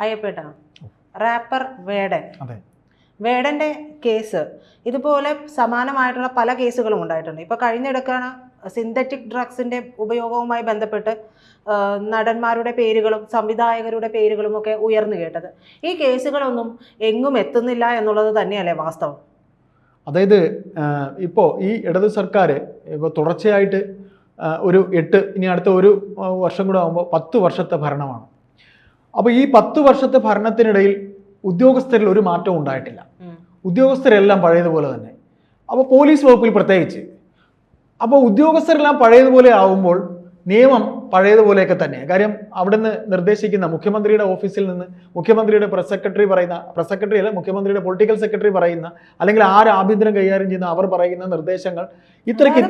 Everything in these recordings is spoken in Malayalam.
അയ്യപ്പേട്ട. റാപ്പർ വേടൻ. അതെ. വേടന്റെ കേസ്. ഇതുപോലെ സമാനമായിട്ടുള്ള പല കേസുകളും ഉണ്ടായിട്ടുണ്ട്. ഇപ്പോൾ കഴിഞ്ഞിടക്കാണ് സിന്തറ്റിക് ഡ്രഗ്സിന്റെ ഉപയോഗവുമായി ബന്ധപ്പെട്ട് നടന്മാരുടെ പേരുകളും സംവിധായകരുടെ പേരുകളും ഒക്കെ ഉയർന്നു കേട്ടത്. ഈ കേസുകളൊന്നും എങ്ങും എത്തുന്നില്ല എന്നുള്ളത് തന്നെയല്ലേ വാസ്തവം? അതായത് ഇപ്പോൾ ഈ ഇടതു സർക്കാർ ഇപ്പോൾ തുടർച്ചയായിട്ട് ഒരു എട്ട് ഇനി അടുത്ത ഒരു വർഷം കൂടെ ആകുമ്പോൾ പത്ത് വർഷത്തെ ഭരണമാണ്. അപ്പോൾ ഈ പത്ത് വർഷത്തെ ഭരണത്തിനിടയിൽ ഉദ്യോഗസ്ഥരിൽ ഒരു മാറ്റവും ഉണ്ടായിട്ടില്ല. ഉദ്യോഗസ്ഥരെല്ലാം പഴയതുപോലെ തന്നെ. അപ്പോൾ പോലീസ് വകുപ്പിൽ പ്രത്യേകിച്ച്. അപ്പോൾ ഉദ്യോഗസ്ഥരെല്ലാം പഴയതുപോലെ ആവുമ്പോൾ നിയമം പഴയതുപോലെയൊക്കെ തന്നെ. കാര്യം അവിടുന്ന് നിർദ്ദേശിക്കുന്ന മുഖ്യമന്ത്രിയുടെ ഓഫീസിൽ നിന്ന് മുഖ്യമന്ത്രിയുടെ പ്രസ് സെക്രട്ടറി പറയുന്ന പ്രസ് സെക്രട്ടറി അല്ല മുഖ്യമന്ത്രിയുടെ പൊളിറ്റിക്കൽ സെക്രട്ടറി പറയുന്ന അല്ലെങ്കിൽ ആര് ആഭ്യന്തരം കൈകാര്യം ചെയ്യുന്ന അവർ പറയുന്ന നിർദ്ദേശങ്ങൾ ഇത്രയ്ക്ക്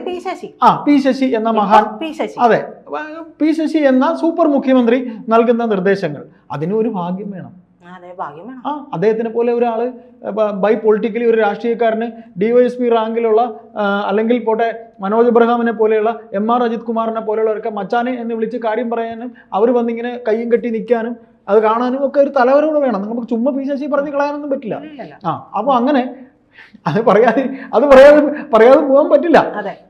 ആ പി ശശി എന്ന മഹാൻ അതെ. പി ശശി എന്ന സൂപ്പർ മുഖ്യമന്ത്രി നൽകുന്ന നിർദ്ദേശങ്ങൾ. അതിനും ഒരു ഭാഗ്യം വേണം. ആ അദ്ദേഹത്തിനെ പോലെ ഒരാൾ ബൈ പൊളിറ്റിക്കലി ഒരു രാഷ്ട്രീയക്കാരന് ഡിവൈഎസ്പി റാങ്കിലുള്ള അല്ലെങ്കിൽ പോട്ടെ മനോജ് എബ്രഹാമിനെ പോലെയുള്ള എം ആർ അജിത് കുമാറിനെ പോലെയുള്ളവരൊക്കെ മച്ചാനെ എന്ന് വിളിച്ച് കാര്യം പറയാനും അവർ വന്നിങ്ങനെ കയ്യും കെട്ടി നിൽക്കാനും അത് കാണാനും ഒക്കെ ഒരു തലവരോട് വേണം. നമുക്ക് ചുമ്മാ പി ശശി പറഞ്ഞ് കളയാനൊന്നും പറ്റില്ല. ആ അപ്പോൾ അങ്ങനെ അത് പറയാതെ അത് പറയാതെ പറയാതെ പോകാൻ പറ്റില്ല.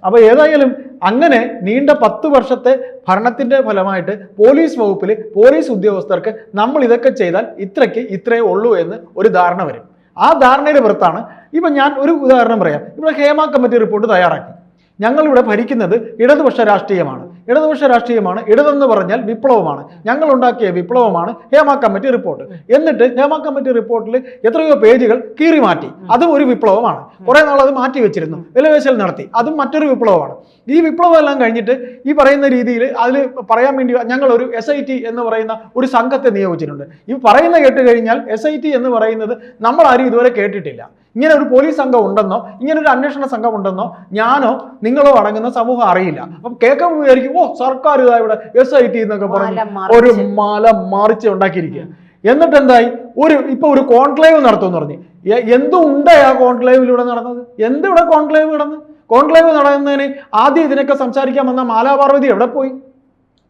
അപ്പൊ ഏതായാലും അങ്ങനെ നീണ്ട പത്ത് വർഷത്തെ ഭരണത്തിന്റെ ഫലമായിട്ട് പോലീസ് വകുപ്പിൽ പോലീസ് ഉദ്യോഗസ്ഥർക്ക് നമ്മൾ ഇതൊക്കെ ചെയ്താൽ ഇത്രയ്ക്ക് ഇത്രയേ ഉള്ളൂ എന്ന് ഒരു ധാരണ വരും. ആ ധാരണയുടെ പുറത്താണ് ഇപ്പൊ ഞാൻ ഒരു ഉദാഹരണം പറയാം. ഇവിടെ ഹേമ കമ്മിറ്റി റിപ്പോർട്ട് തയ്യാറാക്കി. ഞങ്ങളിവിടെ ഭരിക്കുന്നത് ഇടതുപക്ഷ രാഷ്ട്രീയമാണ്. ഇടതുപക്ഷ രാഷ്ട്രീയമാണ്. ഇടതെന്ന് പറഞ്ഞാൽ വിപ്ലവമാണ്. ഞങ്ങൾ ഉണ്ടാക്കിയ വിപ്ലവമാണ് ഹേമ കമ്മിറ്റി റിപ്പോർട്ട്. എന്നിട്ട് ഹേമ കമ്മിറ്റി റിപ്പോർട്ടിൽ എത്രയോ പേജുകൾ കീറി മാറ്റി അതും ഒരു വിപ്ലവമാണ്. കുറേ നാൾ അത് മാറ്റി വെച്ചിരുന്നു. വിലവേശൽ നടത്തി. അതും മറ്റൊരു വിപ്ലവമാണ്. ഈ വിപ്ലവം എല്ലാം കഴിഞ്ഞിട്ട് ഈ പറയുന്ന രീതിയിൽ അതിൽ പറയാൻ വേണ്ടി ഞങ്ങൾ ഒരു എസ് ഐ ടി എന്ന് പറയുന്ന ഒരു സംഘത്തെ നിയോഗിച്ചിട്ടുണ്ട്. ഈ പറയുന്ന കേട്ട് കഴിഞ്ഞാൽ എസ് ഐ ടി എന്ന് പറയുന്നത് നമ്മൾ ആരും ഇതുവരെ കേട്ടിട്ടില്ല. ഇങ്ങനെ ഒരു പോലീസ് സംഘം ഉണ്ടെന്നോ ഇങ്ങനെ ഒരു അന്വേഷണ സംഘം ഉണ്ടെന്നോ ഞാനോ നിങ്ങളോ അടങ്ങുന്ന സമൂഹം അറിയില്ല. അപ്പം കേൾക്കാൻ വിചാരിക്കും ഓ സർക്കാർ ഇതാ ഇവിടെ എസ് ഐ ടി എന്നൊക്കെ പറഞ്ഞ്. ഒരു മല മറിച്ച് ഉണ്ടാക്കിയിരിക്കുക എന്നിട്ട് എന്തായി? ഒരു ഇപ്പൊ ഒരു കോൺക്ലേവ് നടത്തുമെന്ന് പറഞ്ഞു. എ- എന്ത് ഉണ്ടായി ആ കോൺക്ലേവിലൂടെ നടന്നത്? എന്തിവിടെ കോൺക്ലേവ് കിടന്ന്? കോൺക്ലേവ് നടന്നതിന് ആദ്യം ഇതിനൊക്കെ സംസാരിക്കാൻ വന്ന മാലാപാർവതി എവിടെ പോയി?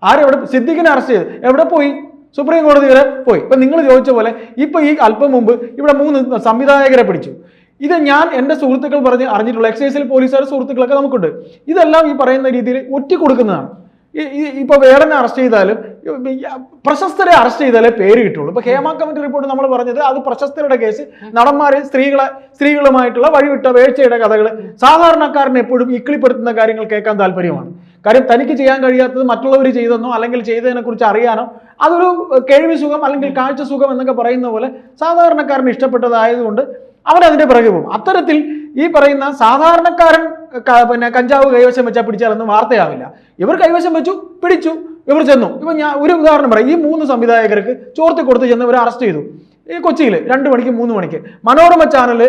ആരെവിടെ സിദ്ദിഖിനെ അറസ്റ്റ് ചെയ്ത് എവിടെ പോയി? സുപ്രീം കോടതി വരെ പോയി. ഇപ്പം നിങ്ങൾ ചോദിച്ച പോലെ ഇപ്പോൾ ഈ അല്പം മുമ്പ് ഇവിടെ മൂന്ന് സംവിധായകരെ പിടിച്ചു. ഇത് ഞാൻ എന്റെ സുഹൃത്തുക്കൾ പറഞ്ഞ് അറിഞ്ഞിട്ടുള്ള എക്സൈസിൽ പോലീസുകാർ സുഹൃത്തുക്കളൊക്കെ നമുക്കുണ്ട്. ഇതെല്ലാം ഈ പറയുന്ന രീതിയിൽ ഒറ്റ കൊടുക്കുന്നതാണ്. ഈ- ഈ- ഇപ്പൊ വേടനെ അറസ്റ്റ് ചെയ്താലും പ്രശസ്തരെ അറസ്റ്റ് ചെയ്താലേ പേര് കിട്ടുള്ളൂ. ഇപ്പൊ ഹേമ കമ്മിറ്റി റിപ്പോർട്ട് നമ്മൾ പറഞ്ഞത് അത് പ്രശസ്തരുടെ കേസ്. നടന്മാരെ സ്ത്രീകളെ സ്ത്രീകളുമായിട്ടുള്ള വഴിവിട്ട വേഴ്ചയുടെ കഥകൾ സാധാരണക്കാരനെ എപ്പോഴും ഇക്കിളിപ്പെടുത്തുന്ന കാര്യങ്ങൾ കേൾക്കാൻ താല്പര്യമാണ്. കാര്യം തനിക്ക് ചെയ്യാൻ കഴിയാത്തത് മറ്റുള്ളവർ ചെയ്തെന്നോ അല്ലെങ്കിൽ ചെയ്തതിനെക്കുറിച്ച് അറിയാനോ അതൊരു കേൾവി സുഖം അല്ലെങ്കിൽ കാഴ്ച സുഖം എന്നൊക്കെ പറയുന്ന പോലെ സാധാരണക്കാരന് ഇഷ്ടപ്പെട്ടതായതുകൊണ്ട് അവൻ അതിന്റെ പിറകെ പോകും. അത്തരത്തിൽ ഈ പറയുന്ന സാധാരണക്കാരൻ പിന്നെ കഞ്ചാവ് കൈവശം വെച്ചാൽ പിടിച്ചാലൊന്നും വാർത്തയാവില്ല. ഇവർ കൈവശം വെച്ചു പിടിച്ചു ഇവർ ചെന്നു. ഇപ്പം ഞാൻ ഒരു ഉദാഹരണം പറയാം. ഈ മൂന്ന് സംവിധായകർക്ക് ചോർത്തി കൊടുത്ത് ചെന്ന് ഇവർ അറസ്റ്റ് ചെയ്തു. കൊച്ചിയിൽ രണ്ട് മണിക്ക് മൂന്ന് മണിക്ക്. മനോരമ ചാനൽ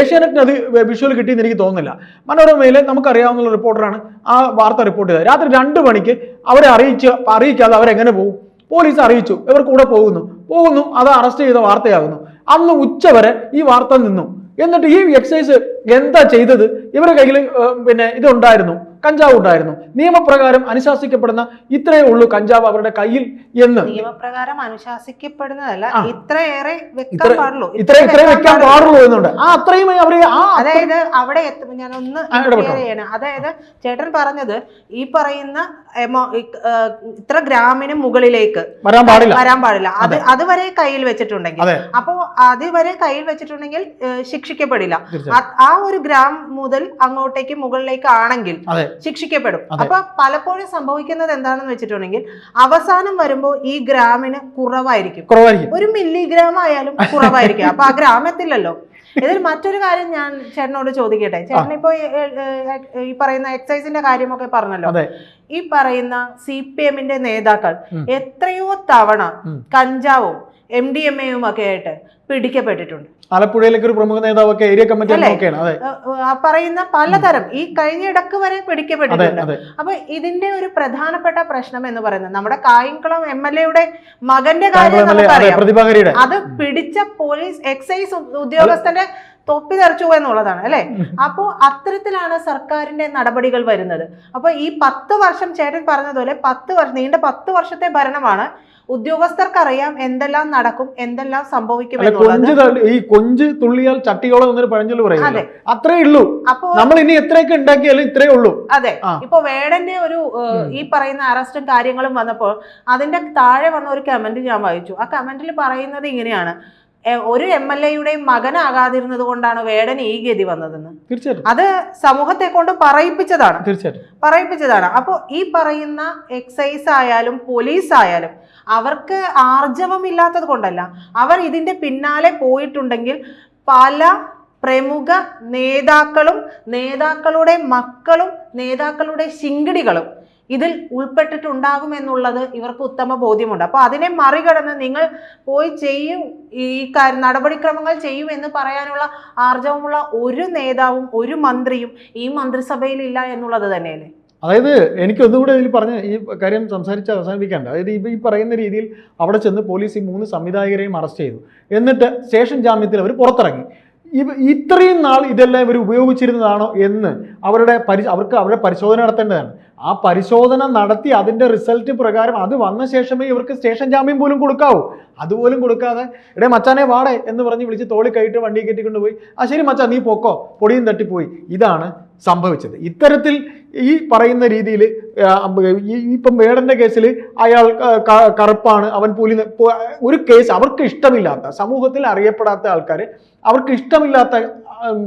ഏഷ്യാനെറ്റിന് അത് വിഷ്വൽ കിട്ടിയെന്ന് എനിക്ക് തോന്നുന്നില്ല. മനോരമയിൽ നമുക്കറിയാവുന്ന റിപ്പോർട്ടറാണ് ആ വാർത്ത റിപ്പോർട്ട് ചെയ്തത്. രാത്രി രണ്ട് മണിക്ക് അവരെ അറിയിച്ച് അറിയിക്കാതെ അവരെങ്ങനെ പോകും പോലീസ് അറിയിച്ചു. ഇവർ കൂടെ പോകുന്നു. പോകുന്നു അത് അറസ്റ്റ് ചെയ്ത വാർത്തയാകുന്നു. അന്ന് ഉച്ചവരെ ഈ വാർത്ത നിന്നു. എന്നിട്ട് ഈ എക്സൈസ് എന്താ ചെയ്തത്? ഇവരുടെ കയ്യിൽ പിന്നെ ഇതുണ്ടായിരുന്നു. കഞ്ചാവ് ഉണ്ടായിരുന്നു. നിയമപ്രകാരം അനുശാസിക്കപ്പെടുന്ന ഇത്രയേ ഉള്ളൂ കഞ്ചാവ് അവരുടെ കയ്യിൽ എന്ന്. നിയമപ്രകാരം അനുശാസിക്കപ്പെടുന്നതല്ല. ഇത്രയേറെ വെക്കാൻ ഇത്ര- പാടുള്ളൂ. ഇത്ര ഇത്രയും വെക്കാൻ പാടുള്ളൂ. എന്നുണ്ട്. ആ അത്രയും അവർ അതായത് അവിടെ ഞാനൊന്ന് അതായത് ചേട്ടൻ പറഞ്ഞത് ഈ പറയുന്ന ഇത്ര ഗ്രാമിന് മുകളിലേക്ക് വരാൻ പാടില്ല. വരാൻ പാടില്ല. അത് അതെ. അതുവരെ കയ്യിൽ വെച്ചിട്ടുണ്ടെങ്കിൽ അപ്പൊ അതുവരെ കയ്യിൽ വെച്ചിട്ടുണ്ടെങ്കിൽ ശിക്ഷിക്കപ്പെടില്ല. ആ- ഒരു ഗ്രാം മുതൽ അങ്ങോട്ടേക്ക് മുകളിലേക്ക് ആണെങ്കിൽ ശിക്ഷിക്കപ്പെടും. അപ്പൊ പലപ്പോഴും സംഭവിക്കുന്നത് എന്താണെന്ന് വെച്ചിട്ടുണ്ടെങ്കിൽ അവസാനം വരുമ്പോൾ ഈ ഗ്രാമിന് കുറവായിരിക്കും. കുറവായിരിക്കും. ഒരു മില്ലിഗ്രാം ആയാലും കുറവായിരിക്കും. അപ്പൊ ആ ഗ്രാമത്തിലല്ലോ. ഇതിൽ മറ്റൊരു കാര്യം ഞാൻ ചേട്ടനോട് ചോദിക്കട്ടെ. ചേട്ടൻ ഇപ്പോ ഈ- പറയുന്ന എക്സൈസിന്റെ കാര്യമൊക്കെ പറഞ്ഞല്ലോ. ഈ പറയുന്ന സി പി എമ്മിന്റെ നേതാക്കൾ എത്രയോ തവണ. കഞ്ചാവും എം ഡി എം എയും ഒക്കെ ആയിട്ട് പിടിക്കപ്പെട്ടിട്ടുണ്ട്. ആലപ്പുഴയിലേക്ക് ഒരു പ്രമുഖ നേതാവൊക്കെ ഏരിയ കമ്മിറ്റി പറയുന്ന പലതരം ഈ കഴിഞ്ഞ ഇടയ്ക്ക് വരെ പിടിക്കപ്പെട്ടിട്ടുണ്ട്. അപ്പൊ ഇതിന്റെ ഒരു പ്രധാനപ്പെട്ട പ്രശ്നം എന്ന് പറയുന്നത് നമ്മുടെ കായംകുളം എം എൽ എയുടെ മകന്റെ കാര്യം നമുക്കറിയാം. അത് പിടിച്ച പോലീസ് എക്സൈസ് ഉദ്യോഗസ്ഥന്റെ തൊപ്പി തെറിച്ചു എന്നുള്ളതാണ് അല്ലെ? അപ്പോൾ അത്തരത്തിലാണ് സർക്കാരിന്റെ നടപടികൾ വരുന്നത്. അപ്പൊ ഈ പത്ത് വർഷം ചേട്ടൻ പറഞ്ഞതുപോലെ പത്ത് വർഷം നീണ്ട പത്ത് വർഷത്തെ ഭരണമാണ് ഉദ്യോഗസ്ഥർക്കറിയാം എന്തെല്ലാം നടക്കും എന്തെല്ലാം സംഭവിക്കും ഈ കൊഞ്ച് തുള്ളിയാൽ ചട്ടിയോളം എന്നൊരു പഴഞ്ചൊല്ലു പറയുന്നത് അത്രേ ഉള്ളൂ. അപ്പൊ നമ്മൾ ഇനി എത്രയൊക്കെ ഉണ്ടാക്കിയാലും ഇത്രേ ഉള്ളൂ. അതെ. ഇപ്പൊ വേടന്റെ ഒരു ഈ പറയുന്ന അറസ്റ്റും കാര്യങ്ങളും വന്നപ്പോൾ അതിന്റെ താഴെ വന്ന ഒരു കമന്റ് ഞാൻ വായിച്ചു. ആ കമന്റിൽ പറയുന്നത് ഇങ്ങനെയാണ്. "എ, ഒരു എം എൽ എയുടെയും മകനാകാതിരുന്നത് കൊണ്ടാണ് വേടൻ ഈ ഗതി വന്നതെന്ന്. തീർച്ചയായിട്ടും. അത് സമൂഹത്തെ കൊണ്ട് പറയിപ്പിച്ചതാണ്. തീർച്ചയായിട്ടും. പറയിപ്പിച്ചതാണ്. അപ്പോൾ ഈ പറയുന്ന എക്സൈസ് ആയാലും പോലീസ് ആയാലും അവർക്ക് ആർജവമില്ലാത്തത് കൊണ്ടല്ല. അവർ ഇതിന്റെ പിന്നാലെ പോയിട്ടുണ്ടെങ്കിൽ പല പ്രമുഖ നേതാക്കളും നേതാക്കളുടെ മക്കളും നേതാക്കളുടെ ശിങ്കിടികളും ഇതിൽ ഉൾപ്പെട്ടിട്ടുണ്ടാകും എന്നുള്ളത് ഇവർക്ക് ഉത്തമ ബോധ്യമുണ്ട്. അപ്പോൾ അതിനെ മറികടന്ന് നിങ്ങൾ പോയി ചെയ്യും ഈ കാര്യം നടപടിക്രമങ്ങൾ ചെയ്യും എന്ന് പറയാനുള്ള ആർജവമുള്ള ഒരു നേതാവും ഒരു മന്ത്രിയും ഈ മന്ത്രിസഭയിൽ ഇല്ല എന്നുള്ളത് തന്നെയല്ലേ? അതായത് എനിക്ക് ഒന്നുകൂടെ ഇതിൽ പറഞ്ഞ് ഈ കാര്യം സംസാരിച്ച് അവസാനിപ്പിക്കാണ്ട്. അതായത് ഈ പറയുന്ന രീതിയിൽ അവിടെ ചെന്ന് പോലീസ് ഈ മൂന്ന് സംവിധായകരെയും അറസ്റ്റ് ചെയ്തു. എന്നിട്ട് സ്റ്റേഷൻ ജാമ്യത്തിൽ അവർ പുറത്തിറങ്ങി. ഇത്രയും നാൾ ഇതെല്ലാം ഇവർ ഉപയോഗിച്ചിരുന്നതാണോ എന്ന് അവരുടെ പരി അവർക്ക് അവരുടെ പരിശോധന നടത്തേണ്ടതാണ്. ആ പരിശോധന നടത്തി അതിന്റെ റിസൾട്ട് പ്രകാരം അത് വന്ന ശേഷമേ ഇവർക്ക് സ്റ്റേഷൻ ജാമ്യം പോലും കൊടുക്കാവൂ. അതുപോലും കൊടുക്കാതെ ഇടേ മച്ചാനെ വാടേ എന്ന് പറഞ്ഞ് വിളിച്ച് തോളി കയറ്റി വണ്ടി കയറ്റിക്കൊണ്ട് പോയി ആ ശരി മച്ചാ നീ പൊക്കോ. പൊടിയും തട്ടിപ്പോയി. ഇതാണ് സംഭവിച്ചത്. ഇത്തരത്തിൽ ഈ പറയുന്ന രീതിയിൽ ഇപ്പം വേടന്റെ കേസിൽ അയാൾ കറുപ്പാണ്. അവൻ പുലി ഒരു കേസ് അവർക്ക് ഇഷ്ടമില്ലാത്ത സമൂഹത്തിൽ അറിയപ്പെടാത്ത ആൾക്കാർ അവർക്ക് ഇഷ്ടമില്ലാത്ത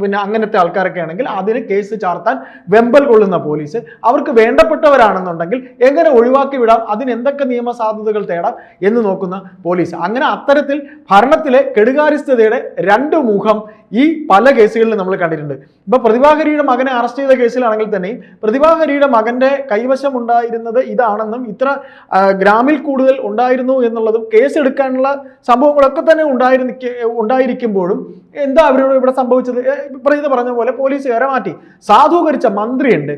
പിന്നെ അങ്ങനത്തെ ആൾക്കാരൊക്കെ ആണെങ്കിൽ അതിന് കേസ് ചാർത്താൻ വെമ്പൽ കൊള്ളുന്ന പോലീസ് അവർക്ക് വേണ്ടപ്പെട്ടവരാണെന്നുണ്ടെങ്കിൽ എങ്ങനെ ഒഴിവാക്കി വിടാം? അതിന് എന്തൊക്കെ നിയമ സാധ്യതകൾ തേടാം എന്ന് നോക്കുന്ന പോലീസ്. അങ്ങനെ അത്തരത്തിൽ ഭരണത്തിലെ കെടുകാര്യസ്ഥതയുടെ രണ്ട് മുഖം ഈ പല കേസുകളിലും നമ്മൾ കണ്ടിട്ടുണ്ട്. ഇപ്പൊ പ്രതിഭാഹരിയുടെ മകനെ അറസ്റ്റ് ചെയ്ത കേസിലാണെങ്കിൽ തന്നെ പ്രതിഭാഹരിയുടെ മകന്റെ കൈവശം ഉണ്ടായിരുന്നത് ഇതാണെന്നും ഇത്ര ഗ്രാമിൽ കൂടുതൽ ഉണ്ടായിരുന്നു എന്നുള്ളതും കേസ് എടുക്കാനുള്ള സംഭവങ്ങളൊക്കെ തന്നെ ഉണ്ടായിരുന്ന ഉണ്ടായിരിക്കുമ്പോഴും എന്താ അവരോട് ഇവിടെ സംഭവിച്ചത്? പ്രീത പറഞ്ഞ പോലെ പോലീസ് പോലീസുകാരെ മാറ്റി. സാധൂകരിച്ച മന്ത്രിയുണ്ട്.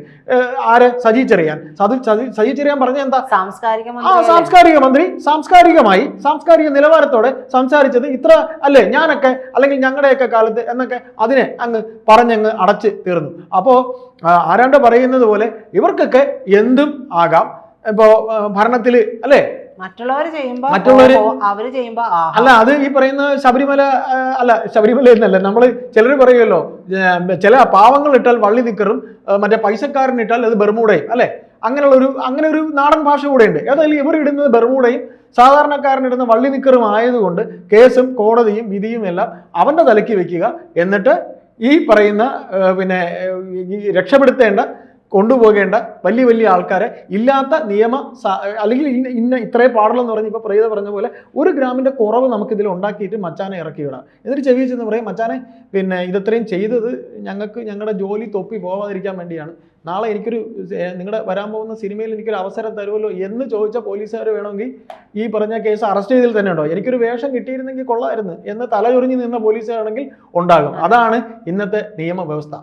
ആര്? സജി ചെറിയാൻ. സാധു സജി- ചെറിയാൻ പറഞ്ഞ എന്താ? സാംസ്കാരിക ആ സാംസ്കാരിക മന്ത്രി. സാംസ്കാരികമായി സാംസ്കാരിക നിലവാരത്തോടെ സംസാരിച്ചത് ഇത്ര അല്ലേ? ഞാനൊക്കെ അല്ലെങ്കിൽ ഞങ്ങളുടെയൊക്കെ കാലത്ത് എന്നൊക്കെ അതിനെ അങ്ങ് പറഞ്ഞങ്ങ് അടച്ച് തീർന്നു. അപ്പോ ആ, ആരാണ്ട് പറയുന്നത് പോലെ ഇവർക്കൊക്കെ എന്തും ആകാം. ഇപ്പോ ഭരണത്തിൽ അല്ലേ? മറ്റുള്ളവർ ചെയ്യുമ്പോൾ മറ്റുള്ളവര് അവർ ചെയ്യുമ്പോ അല്ല അത് ഈ പറയുന്ന ശബരിമല അല്ല ശബരിമല എന്നല്ല നമ്മൾ ചിലർ പറയുമല്ലോ ചില പാവങ്ങൾ ഇട്ടാൽ വള്ളി നിക്കറും മറ്റേ പൈസക്കാരൻ ഇട്ടാൽ അത് ബെർമൂടയും അല്ലെ? അങ്ങനെയുള്ള ഒരു അങ്ങനെ ഒരു നാടൻ ഭാഷ കൂടെ ഉണ്ട് ഏതായാലും ഇവർ ഇടുന്നത് ബെർമൂടയും സാധാരണക്കാരൻ ഇടുന്ന വള്ളി നിക്കറും ആയതുകൊണ്ട് കേസും കോടതിയും വിധിയും എല്ലാം അവന്റെ തലയ്ക്ക് വെക്കുക. എന്നിട്ട് ഈ പറയുന്ന പിന്നെ രക്ഷപ്പെടുത്തേണ്ട കൊണ്ടുപോകേണ്ട വലിയ വലിയ ആൾക്കാരെ ഇല്ലാത്ത നിയമ അല്ലെങ്കിൽ ഇന്ന ഇന്ന ഇത്രേ പാടുള്ളെന്ന് പറഞ്ഞ് ഇപ്പോൾ പ്രീത പറഞ്ഞ പോലെ ഒരു ഗ്രാമിന്റെ കുറവ് നമുക്ക് ഇതിൽ ഉണ്ടാക്കിയിട്ട് മച്ചാനെ ഇറക്കി വിടാം. എന്നിട്ട് ചെവി ചെന്ന് പറയും മച്ചാനെ പിന്നെ ഇതത്രയും ചെയ്തത് ഞങ്ങൾക്ക് ഞങ്ങളുടെ ജോലി തൊപ്പി പോവാതിരിക്കാൻ വേണ്ടിയാണ്. നാളെ എനിക്കൊരു നിങ്ങളുടെ വരാൻ പോകുന്ന സിനിമയിൽ എനിക്കൊരു അവസരം തരുമല്ലോ എന്ന് ചോദിച്ച പോലീസുകാർ വേണമെങ്കിൽ ഈ പറഞ്ഞ കേസ് അറസ്റ്റ് ചെയ്തതിൽ തന്നെ ഉണ്ടോ? എനിക്കൊരു വേഷം കിട്ടിയിരുന്നെങ്കിൽ കൊള്ളായിരുന്നു എന്ന് തലചൊറിഞ്ഞ് നിന്ന പോലീസുകാരാണെങ്കിൽ ഉണ്ടാകും. അതാണ് ഇന്നത്തെ നിയമവ്യവസ്ഥ.